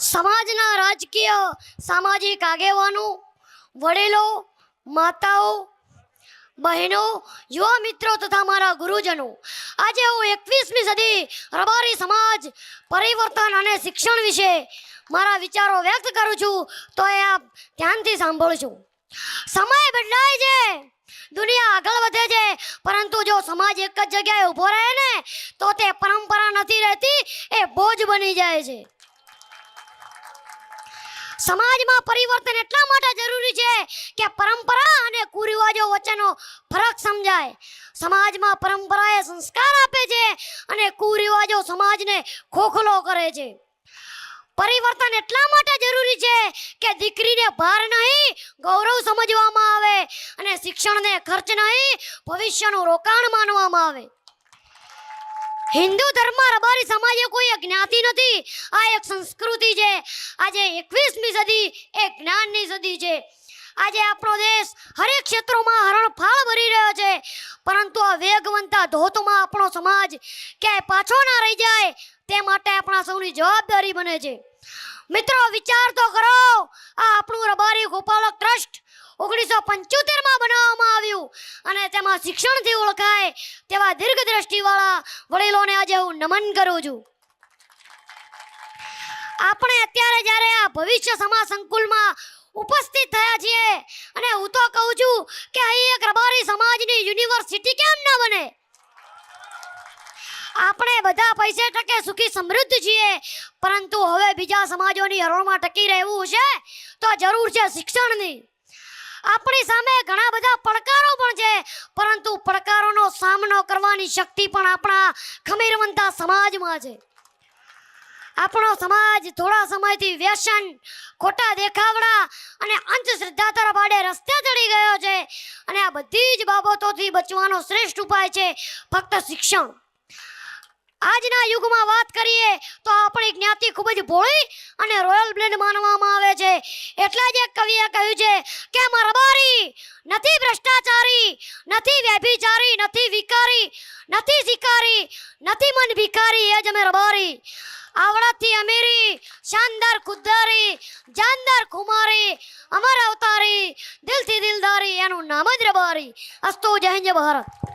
સમાજના રાજકીય, સામાજિક આગેવાનો, વડીલો, માતાઓ, બહેનો, યુવા મિત્રો તથા મારા ગુરુજનો. આજે હું એકવીસમી સદી રબારી સમાજ પરિવર્તન અને શિક્ષણ વિશે મારા વિચારો વ્યક્ત કરું છું, તો એ આપ ધ્યાનથી સાંભળજો. સમય બદલાય છે, દુનિયા આગળ વધે છે, પરંતુ જો સમાજ એક જ જગ્યાએ ઊભો રહે ને, તો તે પરંપરા નથી રહેતી, એ બોજ બની જાય છે. સમાજમાં પરિવર્તન એટલા માટે જરૂરી છે કે પરંપરા અને કુરિવાજો વચ્ચેનો ફરક સમજાય. સમાજમાં પરંપરા એ સંસ્કાર આપે છે અને કુરિવાજો સમાજને ખોખલો કરે છે. પરિવર્તન એટલા માટે જરૂરી છે કે દીકરીને ભાર નહીં, ગૌરવ સમજવામાં આવે અને શિક્ષણને ખર્ચ નહીં, ભવિષ્યનું રોકાણ માનવામાં આવે. હિન્દુ ધર્મમાં રબારી સમાજ એ કોઈ જ્ઞાતિ નથી. આ એક સંસ્કૃતિ છે. આજે એકવીસમી સદી એ જ્ઞાનની સદી છે. આજે આપણો દેશ હરેક ક્ષેત્રોમાં હરણફાળ ભરી રહ્યો છે. પરંતુ આ વેગવંતા ધોતમાં આપણો સમાજ ક્યાંય પાછો ના રહી જાય તે માટે આપણા સૌની જવાબદારી બને છે. મિત્રો, વિચાર તો કરો આ આપણું રબારી ગોપાલક ટ્રસ્ટ ઓગણીસો પંચોતેરમાં બનાવવામાં આવ્યું. અને તેમાં શિક્ષણથી ઓળખાય તેવા દીર્ઘ દ્રષ્ટિવાળા વડીલોને આજે હું નમન કરું છું. આપણે અત્યારે જ્યારે આ ભવિષ્ય સમા સંકુલમાં ઉપસ્થિત થયા છીએ, અને હું તો કહું છું કે અહીં એક રબારી સમાજની યુનિવર્સિટી કેમ ન બને? આપણે બધા પૈસે ટકે સુખી સમૃદ્ધ છીએ, પરંતુ હવે બીજા સમાજોની હરોળમાં ટકી રહેવું છે, તો જરૂર છે શિક્ષણની. આપણી સામે ઘણા બધા પડકારો પણ છે. પરંતુ પડકારોનો સામનો કરવાની શક્તિ પણ આપણા ખમીરવંતા સમાજમાં છે. આપણો સમાજ થોડા સમયથી વ્યસન, ખોટા દેખાવડા અને અંધશ્રદ્ધા તરફ આડે રસ્તે ચડી ગયો છે અને આ બધી જ બાબતોથી બચવાનો શ્રેષ્ઠ ઉપાય છે ફક્ત શિક્ષણ. આજના યુગમાં વાત કરીએ તો આપણી જ્ઞાતિ ખૂબ જ ભોળી અને રોયલ બ્લેન્ડ માનવામાં આવે છે. એટલે જ એક કવિએ કહ્યું છે કે મરબારી નથી ભ્રષ્ટાચારી, નથી વ્યભિચારી, નથી વિકારી, નથી શિકારી, નથી મન ભિખારી, એ જ અમે રબારી આવડતથી અમીરી, શાનદાર ખુદદારી, જાનદાર ખુમારી, અમર અવતારી, દિલથી દિલદારી, એનું નામ જ રબારી. અસ્તો જય હિન્દ ભારત.